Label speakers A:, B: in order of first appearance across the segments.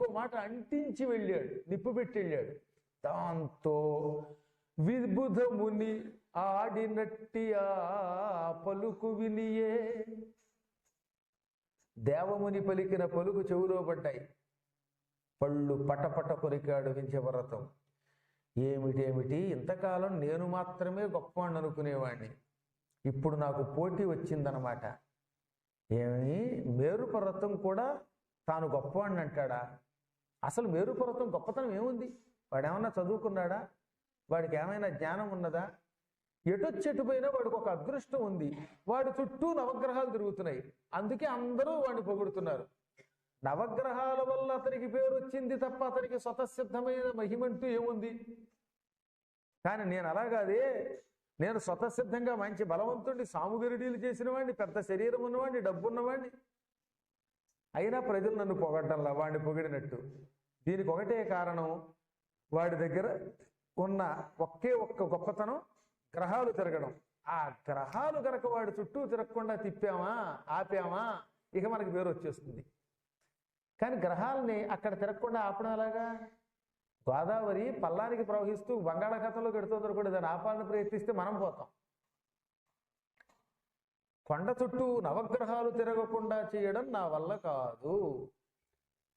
A: ఇంకో మాట అంటించి వెళ్ళాడు నిప్పు పెట్టి వెళ్ళాడు. దాంతో విబుధ ముని ఆడినట్టి ఆ పలుకు వినియే. దేవముని పలికిన పలుకు చెవులో పడ్డాయి. పళ్ళు పటపట కొరికాడు వ్రతం ఏమిటేమిటి ఇంతకాలం నేను మాత్రమే గొప్పవాణ్ణి అనుకునేవాణ్ణి. ఇప్పుడు నాకు పోటీ వచ్చిందనమాట ఏమి? మేరు పర్వతం కూడా తాను గొప్పవాణ్ణి అంటాడా? అసలు మేరుపర్వతం గొప్పతనం ఏముంది? వాడేమన్నా చదువుకున్నాడా? వాడికి ఏమైనా జ్ఞానం ఉన్నదా? ఎటొచ్చెటు పోయినా వాడికి ఒక అదృష్టం ఉంది. వాడి చుట్టూ నవగ్రహాలు తిరుగుతున్నాయి. అందుకే అందరూ వాడిని పొగుడుతున్నారు. నవగ్రహాల వల్ల అతనికి పేరు వచ్చింది తప్ప అతనికి స్వతసిద్ధమైన మహిమంటూ ఏముంది? కానీ నేను అలాగాదే నేను స్వతసిద్ధంగా మంచి బలవంతుడిని సాముగిరిడీలు చేసిన వాడిని పెద్ద శరీరం ఉన్నవాడిని డబ్బు ఉన్నవాడిని అయినా ప్రజలు నన్ను పొగడ్డంలా వాడిని పొగిడినట్టు. దీనికి ఒకటే కారణం వాడి దగ్గర ఉన్న ఒకే ఒక్క గొప్పతనం గ్రహాలు తిరగడం. ఆ గ్రహాలు గనక వాడి చుట్టూ తిరగకుండా తిప్పామా ఆపామా ఇక మనకి పేరు వచ్చేస్తుంది. కానీ గ్రహాలని అక్కడ తిరగకుండా ఆపడం ఎలాగా? గోదావరి పల్లానికి ప్రవహిస్తూ బంగాళాఖాతంలో గడుతుంది కూడా దాన్ని ఆపాలని ప్రయత్నిస్తే మనం పోతాం. కొండ చుట్టూ నవగ్రహాలు తిరగకుండా చేయడం నా వల్ల కాదు.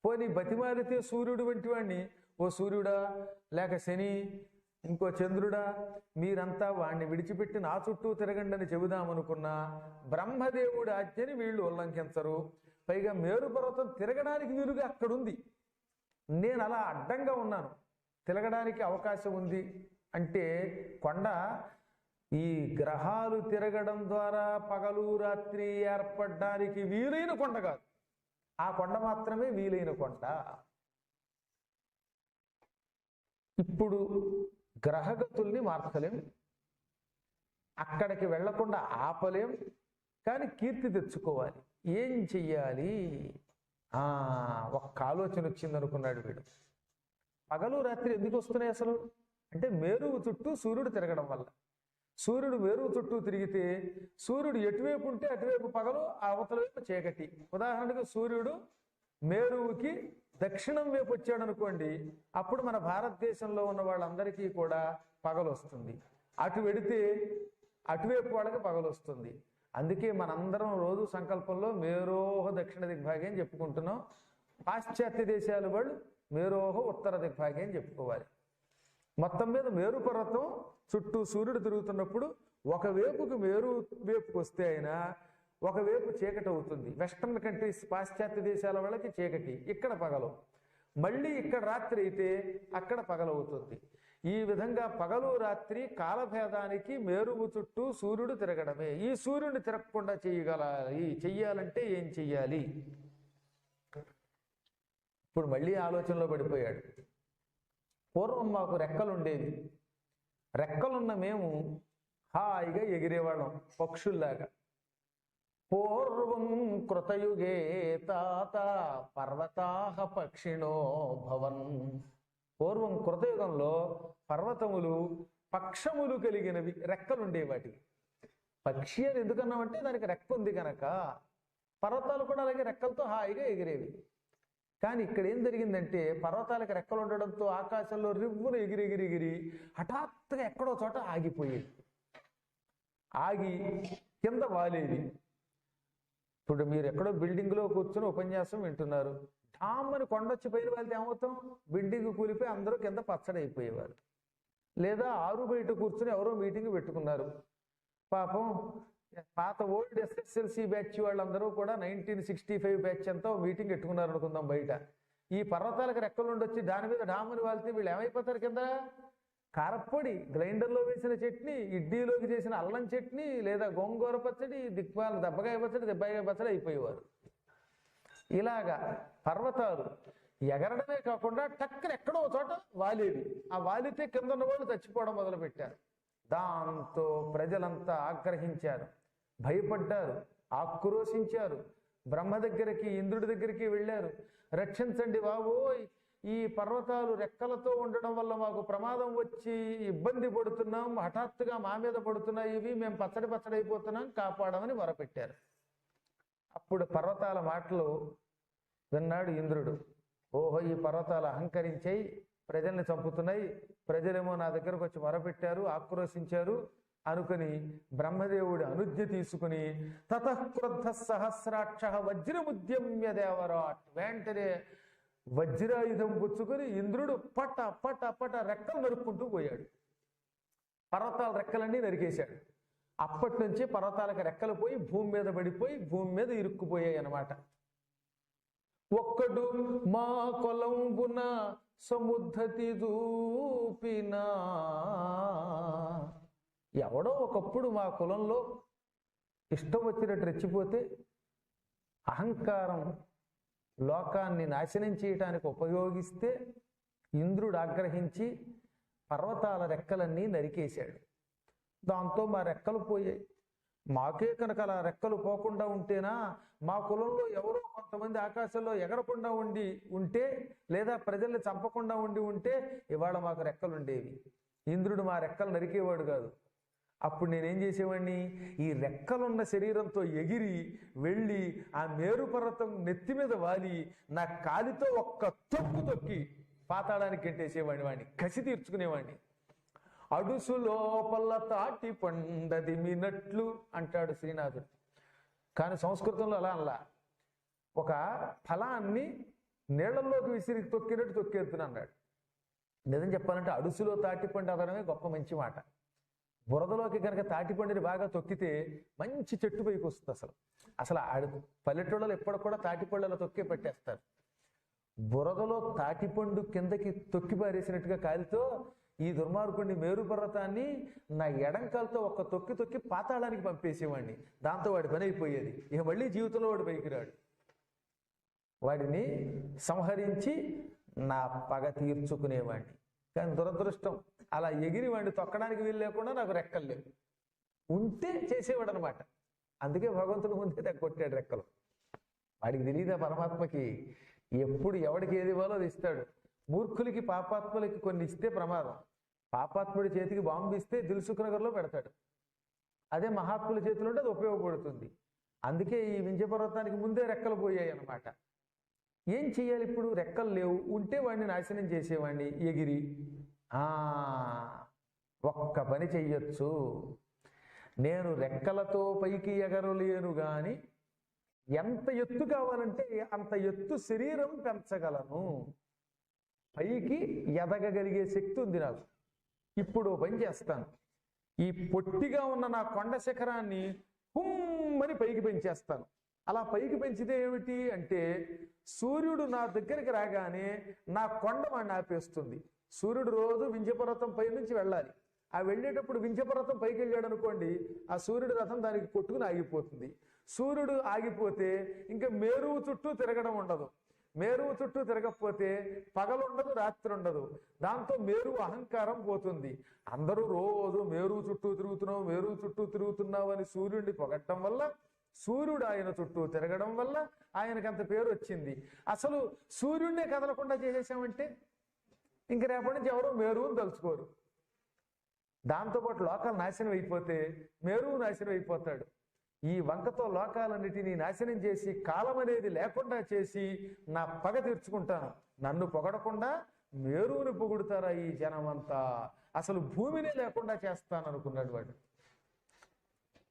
A: పోనీ బతిమాలితే సూర్యుడు వంటి వాడిని ఓ సూర్యుడా లేక శని ఇంకో చంద్రుడా మీరంతా వాణ్ణి విడిచిపెట్టి నా చుట్టూ తిరగండి అని చెబుదామనుకున్నా బ్రహ్మదేవుడి ఆజ్ఞని వీళ్ళు ఉల్లంఘించరు. పైగా మేరు పర్వతం తిరగడానికి వీలుగా అక్కడుంది. నేను అలా అడ్డంగా ఉన్నాను. తిరగడానికి అవకాశం ఉంది. అంటే కొండ ఈ గ్రహాలు తిరగడం ద్వారా పగలు రాత్రి ఏర్పడడానికి వీలైన కొండ కాదు. ఆ కొండ మాత్రమే వీలైన కొండ. ఇప్పుడు గ్రహగతుల్ని మార్చలేం. అక్కడికి వెళ్ళకుండా ఆపలేం. కానీ కీర్తి తెచ్చుకోవాలి. ఏం చెయ్యాలి? ఆ ఒక్క ఆలోచన వచ్చింది అనుకున్నాడు వీడు. పగలు రాత్రి ఎందుకు వస్తున్నాయి అసలు? అంటే మేరువు చుట్టూ సూర్యుడు తిరగడం వల్ల. సూర్యుడు మేరు చుట్టూ తిరిగితే సూర్యుడు ఎటువైపు ఉంటే అటువైపు పగలు ఆ అవతల వైపు చీకటి. ఉదాహరణకు సూర్యుడు మేరువుకి దక్షిణం వైపు వచ్చాడు అనుకోండి అప్పుడు మన భారతదేశంలో ఉన్న వాళ్ళందరికీ కూడా పగలు వస్తుంది. అటు వెడితే అటువైపు వాళ్ళకి పగలు వస్తుంది. అందుకే మనందరం రోజు సంకల్పంలో మేరోహ దక్షిణ దిగ్భాగ్యం చెప్పుకుంటున్నాం. పాశ్చాత్య దేశాల వాళ్ళు మేరోహ ఉత్తర దిగ్భాగ్యం చెప్పుకోవాలి. మొత్తం మీద మేరు పర్వతం చుట్టూ సూర్యుడు తిరుగుతున్నప్పుడు ఒక వేపుకి మేరు వేపుకి వస్తే అయినా ఒకవేపు చీకటి అవుతుంది. వెస్ట్రన్ కంట్రీస్ పాశ్చాత్య దేశాల వాళ్ళకి చీకటి ఇక్కడ పగలు. మళ్ళీ ఇక్కడ రాత్రి అయితే అక్కడ పగలవుతుంది ఈ విధంగా పగలు రాత్రి కాలభేదానికి మేరుము చుట్టూ సూర్యుడు తిరగడమే. ఈ సూర్యుడిని తిరగకుండా చేయగలాలి. చెయ్యాలంటే ఏం చెయ్యాలి? ఇప్పుడు మళ్ళీ ఆలోచనలో పడిపోయాడు. పూర్వం మాకు రెక్కలుండేవి. రెక్కలున్న మేము హాయిగా ఎగిరేవాళ్ళం పక్షుల్లాగా. పూర్వం కృతయుగే తాత పర్వతాహ పక్షిణో భవన్. పూర్వం కృతయుగంలో పర్వతములు పక్షములు కలిగినవి రెక్కలుండేవి వాటికి. పక్షి అని ఎందుకన్నామంటే దానికి రెక్క ఉంది కనుక. పర్వతాలు కూడా అలాగే రెక్కలతో హాయిగా ఎగిరేవి. కానీ ఇక్కడ ఏం జరిగిందంటే పర్వతాలకు రెక్కలు ఉండడంతో ఆకాశంలో రివ్వును ఎగిరి ఎగిరి హఠాత్తుగా ఎక్కడో చోట ఆగిపోయేది. ఆగి కింద వాలేది. ఇప్పుడు మీరు ఎక్కడో బిల్డింగ్లో కూర్చుని కూర్చొని ఉపన్యాసం వింటున్నారు. ఠామ్మని కొండొచ్చి పైన వెళ్తే ఏమవుతాం? బిల్డింగ్ కూలిపోయి అందరూ కింద పచ్చడి అయిపోయేవారు లేదా ఆరు బయట కూర్చొని ఎవరో మీటింగ్ పెట్టుకున్నారు. పాపం పాత ఓల్డ్ ఎస్ఎస్ఎల్సి బ్యాచ్ వాళ్ళందరూ కూడా నైన్టీన్ సిక్స్టీ ఫైవ్ బ్యాచ్ అంతా మీటింగ్ పెట్టుకున్నారు అనుకుందాం బయట. ఈ పర్వతాలకు రెక్కలు ఉండొచ్చి దాని మీద డాముని వాళ్తే వీళ్ళు ఏమైపోతారు కింద? కారప్పొడి గ్రైండర్లో వేసిన చట్నీ ఇడ్లీలోకి చేసిన అల్లం చట్నీ లేదా గోంగూర పచ్చడి దిక్పాల దెబ్బకాయ పచ్చడి దెబ్బకాయ పచ్చడి అయిపోయేవారు. ఇలాగా పర్వతాలు ఎగరడమే కాకుండా టక్కన ఎక్కడో చోట వాలేవి. ఆ వాలితే కింద ఉన్న వాళ్ళు చచ్చిపోవడం మొదలుపెట్టారు. దాంతో ప్రజలంతా ఆగ్రహించారు. భయపడ్డారు ఆక్రోశించారు బ్రహ్మ దగ్గరికి ఇంద్రుడి దగ్గరికి వెళ్ళారు. రక్షించండి బాబోయ్ ఈ పర్వతాలు రెక్కలతో ఉండడం వల్ల మాకు ప్రమాదం వచ్చి ఇబ్బంది పడుతున్నాం హఠాత్తుగా మా మీద పడుతున్నాయి ఇవి మేము పచ్చడి పచ్చడైపోతున్నాం కాపాడమని మొరపెట్టారు అప్పుడు పర్వతాల మాటలు విన్నాడు ఇంద్రుడు. ఓహో ఈ పర్వతాలు అహంకరించాయి ప్రజల్ని చంపుతున్నాయి ప్రజలేమో నా దగ్గరకు వచ్చి మొరపెట్టారు ఆక్రోశించారు అనుకుని బ్రహ్మదేవుడి అనుజ్ఞ తీసుకుని తతఃక్రుద్ధ సహస్రాక్ష వజ్రముద్యమ్య దేవరాట్ వెంటనే వజ్రాయుధం పుచ్చుకొని ఇంద్రుడు పట పట పట రెక్కలు నరుక్కుంటూ పోయాడు. పర్వతాల రెక్కలన్నీ నరికేశాడు. అప్పటి నుంచి పర్వతాలకు రెక్కలు పోయి భూమి మీద పడిపోయి భూమి మీద ఇరుక్కుపోయాయి అన్నమాట. ఒక్కడు మా కొలంబున సముద్ధతి దూపినా ఎవడో ఒకప్పుడు మా కులంలో ఇష్టం వచ్చినట్టు రెచ్చిపోతే అహంకారం లోకాన్ని నాశనం చేయటానికి ఉపయోగిస్తే ఇంద్రుడు ఆగ్రహించి పర్వతాల రెక్కలన్నీ నరికేశాడు. దాంతో మా రెక్కలు పోయాయి. మాకే కనుక అలా రెక్కలు పోకుండా ఉంటేనా? మా కులంలో ఎవరో కొంతమంది ఆకాశంలో ఎగరకుండా ఉండి ఉంటే లేదా ప్రజల్ని చంపకుండా ఉండి ఉంటే ఇవాళ మాకు రెక్కలు ఉండేవి ఇంద్రుడు మా రెక్కలు నరికేవాడు కాదు. అప్పుడు నేనేం చేసేవాడిని ఈ రెక్కలున్న శరీరంతో ఎగిరి వెళ్ళి ఆ మేరు పర్వతం నెత్తి మీద వాలి నా కాలితో ఒక్క తొక్కు తొక్కి పాతాడానికి ఎంటేసేవాడిని వాడిని కసి తీర్చుకునేవాడిని అడుసు లోపల తాటి పండది మినట్లు అంటాడు శ్రీనాథుడు. కానీ సంస్కృతంలో అలా అలా ఒక ఫలాన్ని నీళ్ళలోకి విసిరి తొక్కినట్టు తొక్కేద్దును అన్నాడు నిజం చెప్పాలంటే అడుసులో తాటి పండు అదనమే గొప్ప మంచి మాట. బురదలోకి కనుక తాటిపండుని బాగా తొక్కితే మంచి చెట్టు పైకి వస్తుంది అసలు. అసలు ఆడు పల్లెటూళ్ళలో ఎప్పుడు కూడా తాటిపళ్ళలో తొక్కే పెట్టేస్తారు. బురదలో తాటిపండు కిందకి తొక్కి పారేసినట్టుగా కాలితో ఈ దుర్మార్గుడిని మేరు పర్వతాన్ని నా ఎడంకాలతో ఒక్క తొక్కి తొక్కి పాతాళానికి పంపేసేవాడిని. దాంతో వాడి పని అయిపోయేది. ఇక మళ్ళీ జీవితంలో వాడు పైకి రాడు. వాడిని సంహరించి నా పగ తీర్చుకునేవాడిని. కానీ దురదృష్టం అలా ఎగిరి వాడిని తొక్కడానికి వీలు లేకుండా నాకు రెక్కలు లేవు. ఉంటే చేసేవాడు అనమాట అందుకే భగవంతుడు ముందే దగ్గర కొట్టాడు రెక్కలు. వాడికి తెలియదా పరమాత్మకి? ఎప్పుడు ఎవడికి ఏది ఇవ్వాలో అది ఇస్తాడు. మూర్ఖులకి పాపాత్ములకి కొన్ని ఇస్తే ప్రమాదం. పాపాత్ముడి చేతికి బాంబు ఇస్తే దిల్సుఖ్ నగర్లో పెడతాడు. అదే మహాత్ముల చేతిలో ఉంటే అది ఉపయోగపడుతుంది. అందుకే ఈ వింజపర్వతానికి ముందే రెక్కలు పోయాయి అనమాట ఏం చెయ్యాలి ఇప్పుడు? రెక్కలు లేవు. ఉంటే వాడిని నాశనం చేసేవాడిని ఎగిరి. ఒక్క పని చెయ్యొచ్చు. నేను రెక్కలతో పైకి ఎగరలేను గాని ఎంత ఎత్తు కావాలంటే అంత ఎత్తు శరీరం పెంచగలను. పైకి ఎదగగలిగే శక్తి ఉంది నాకు. ఇప్పుడు పని చేస్తాను. ఈ పొట్టిగా ఉన్న నా కొండ శిఖరాన్ని హుమ్మని పైకి పెంచేస్తాను. అలా పైకి పెంచితే ఏమిటి అంటే సూర్యుడు నా దగ్గరికి రాగానే నా కొండ వాడిని ఆపేస్తుంది. సూర్యుడు రోజు వింధ్యపర్వతం పై నుంచి వెళ్ళాలి. ఆ వెళ్ళేటప్పుడు వింధ్యపర్వతం పైకి వెళ్ళాడు అనుకోండి ఆ సూర్యుడు రథం దానికి కొట్టుకుని ఆగిపోతుంది. సూర్యుడు ఆగిపోతే ఇంకా మేరువు చుట్టూ తిరగడం ఉండదు. మేరువు చుట్టూ తిరగకపోతే పగలుండదు రాత్రి ఉండదు. దాంతో మేరువు అహంకారం పోతుంది. అందరూ రోజు మేరువు చుట్టూ తిరుగుతున్నావు మేరువు చుట్టూ తిరుగుతున్నావు అని సూర్యుడిని పొగట్టడం వల్ల సూర్యుడు ఆయన చుట్టూ తిరగడం వల్ల ఆయనకు అంత పేరు వచ్చింది. అసలు సూర్యుడినే కదలకుండా చేసేసామంటే ఇంక రేపటి నుంచి ఎవరు మేరువుని తలుచుకోరు. దాంతోపాటు లోకాలు నాశనం అయిపోతే మేరువు నాశనం అయిపోతాడు. ఈ వంకతో లోకాలన్నిటినీ నాశనం చేసి కాలం అనేది లేకుండా చేసి నా పగ తీర్చుకుంటాను. నన్ను పొగడకుండా మేరువుని పొగుడుతారా ఈ జనమంతా? అసలు భూమిని లేకుండా చేస్తాను అనుకున్నాడు వాడు.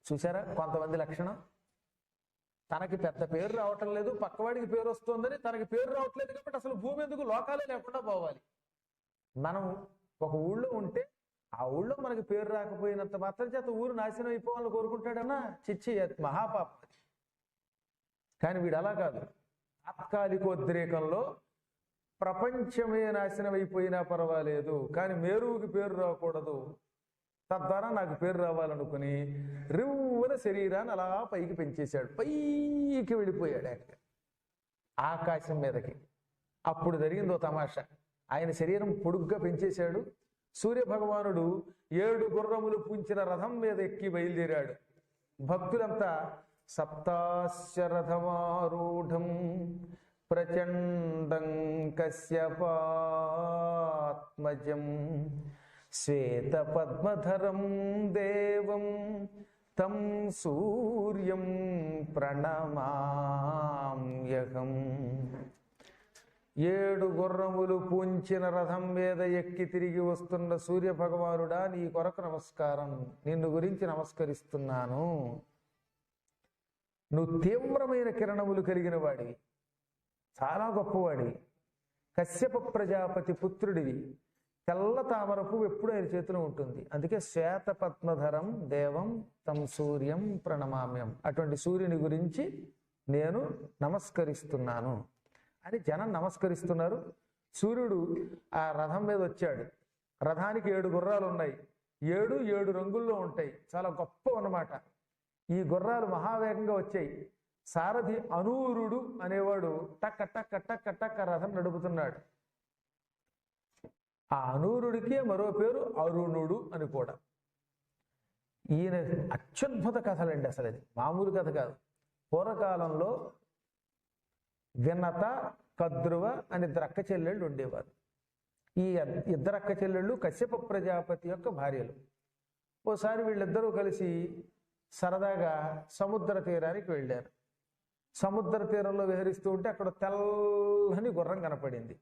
A: చూసారా కొంతమంది లక్షణం? తనకి పెద్ద పేరు రావటం లేదు పక్కవాడికి పేరు వస్తుందని తనకి పేరు రావట్లేదు కాబట్టి అసలు భూమి ఎందుకు లోకాలే లేకుండా పోవాలి. మనం ఒక ఊళ్ళో ఉంటే ఆ ఊళ్ళో మనకి పేరు రాకపోయినంత మాత్రం చేత ఊరు నాశనం అయిపోవాలని కోరుకుంటాడన్నా చిచ్చి మహాపాప మహాపాపం కానీ వీడు అలా కాదు. తాత్కాలికోద్రేకంలో ప్రపంచమే నాశనం అయిపోయినా పర్వాలేదు కానీ మేరువుకి పేరు రాకూడదు. తద్వారా నాకు పేరు రావాలనుకుని రివ్వన శరీరాన్ని అలా పైకి పెంచేశాడు. పైకి వెళ్ళిపోయాడు ఆయన. ఆకాశం మీదకి. అప్పుడు జరిగిందో తమాషా. ఆయన శరీరం పొడుగ్గా పెంచేశాడు. సూర్య భగవానుడు ఏడు గుర్రములు పుంచిన రథం మీద ఎక్కి బయలుదేరాడు. భక్తులంతా సప్తాశ్చరథమారూఢం ప్రచండం కశ్యపాత్మజం శ్వేత పద్మధరం దేవం తం సూర్యం ప్రణమామ్యహం. ఏడు గుర్రములు పూంచిన రథం మీద ఎక్కి తిరిగి వస్తున్న సూర్య భగవానుడా నీ కొరకు నమస్కారం. నిన్ను గురించి నమస్కరిస్తున్నాను. నువ్వు తీవ్రమైన కిరణములు కలిగిన వాడివి. చాలా గొప్పవాడివి. కశ్యప ప్రజాపతి పుత్రుడివి. తెల్ల తామర పువ్వు ఎప్పుడు ఆయన చేతిలో ఉంటుంది. అందుకే శ్వేత పద్మధరం దేవం తం సూర్యం ప్రణమామ్యం. అటువంటి సూర్యుని గురించి నేను నమస్కరిస్తున్నాను. అని జనం నమస్కరిస్తున్నారు. సూర్యుడు ఆ రథం మీద వచ్చాడు. రథానికి ఏడు గుర్రాలు ఉన్నాయి. ఏడు ఏడు రంగుల్లో ఉంటాయి. చాలా గొప్ప అన్నమాట ఈ గుర్రాలు మహావేగంగా వచ్చాయి. సారథి అనూరుడు అనేవాడు టక్క టక్క టక్క టక్క రథం నడుపుతున్నాడు. ఆ అనూరుడికే మరో పేరు అరుణుడు అని కూడా. ఈయన అత్యద్భుత కథలండి అసలు ఇది మామూలు కథ కాదు. పూర్వకాలంలో వినత కద్రువ అని ఇద్దరు అక్క చెల్లెళ్ళు ఉండేవారు. ఈ ఇద్దరు అక్క చెల్లెళ్ళు కశ్యప ప్రజాపతి యొక్క భార్యలు. ఓసారి వీళ్ళిద్దరూ కలిసి సరదాగా సముద్ర తీరానికి వెళ్ళారు. సముద్ర తీరంలో విహరిస్తూ ఉంటే అక్కడ తెల్లని గుర్రం కనపడింది.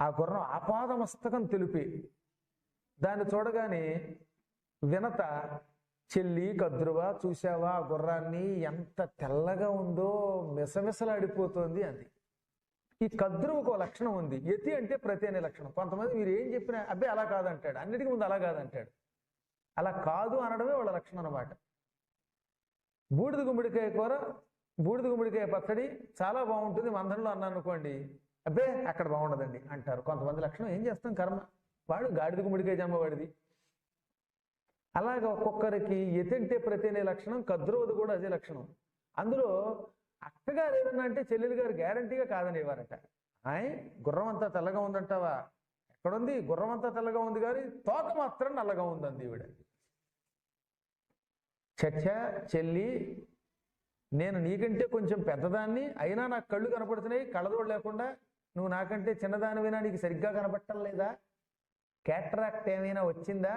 A: ఆ గుర్రం ఆపాదమస్తకం తెలిపి దాన్ని చూడగానే వినత చెల్లి కద్రువా చూసావా ఆ గుర్రాన్ని? ఎంత తెల్లగా ఉందో మిసమిసలాడిపోతోంది అంది. ఈ కద్రువుకు ఒక లక్షణం ఉంది. యతి అంటే ప్రతి అనే లక్షణం. కొంతమంది మీరు ఏం చెప్పినా అబ్బాయి అలా కాదంటాడు. అన్నిటికీ ముందు అలా కాదంటాడు. అలా కాదు అనడమే వాళ్ళ లక్షణం అనమాట బూడిద గుమ్మడికాయ కూర బూడిద గుమ్మడికాయ పచ్చడి చాలా బాగుంటుంది. మందంలో అన్నాను అనుకోండి అబ్బే అక్కడ బాగుండదండి అంటారు. కొంతమంది లక్షణం ఏం చేస్తాం కర్మ? వాడు గాడిద గుమ్మడికాయ జమ్మ వాడిది. ఒక్కొక్కరికి ఎతింటే ప్రతి అనే లక్షణం కద్రోది కూడా అదే లక్షణం. అందులో అక్కగారు ఏమన్నా అంటే చెల్లెలు గారు గ్యారంటీగా కాదనేవారట. ఆయ్ గుర్రం అంతా తెల్లగా ఉందంటావా? ఎక్కడుంది? గుర్రం అంతా తెల్లగా ఉంది కానీ తోక మాత్రం నల్లగా ఉందంది ఈవిడ. చచ్చ చెల్లి నేను నీకంటే కొంచెం పెద్దదాన్ని అయినా నాకు కళ్ళు కనపడుతున్నాయి కళ్ళదోడు లేకుండా నువ్వు నాకంటే చిన్నదానివైనా నీకు సరిగ్గా కనపడటం లేదా? క్యాట్రాక్ట్ ఏమైనా వచ్చిందా?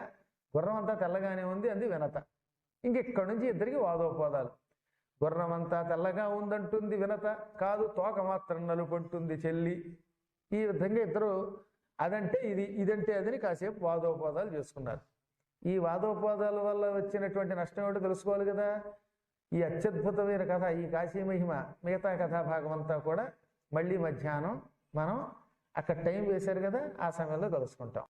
A: గుర్రం అంతా తెల్లగానే ఉంది అంది వినత. ఇంకెక్కడి నుంచి ఇద్దరికి వాదోపోదాలు గుర్రం అంతా తెల్లగా ఉందంటుంది వినత. కాదు తోక మాత్రం నలుపంటుంది చెల్లి. ఈ విధంగా ఇద్దరు అదంటే ఇది ఇదంటే అదని కాసేపు వాదోపాదాలు చేసుకున్నారు. ఈ వాదోపాదాల వల్ల వచ్చినటువంటి నష్టం ఏమిటో తెలుసుకోవాలి కదా? ఈ అత్యద్భుతమైన కథ ఈ కాశీ మహిమ మిగతా కథాభాగం అంతా కూడా మళ్ళీ మధ్యాహ్నం మనం అక్కడ టైం వేశారు కదా ఆ సమయంలో కలుసుకుంటాం.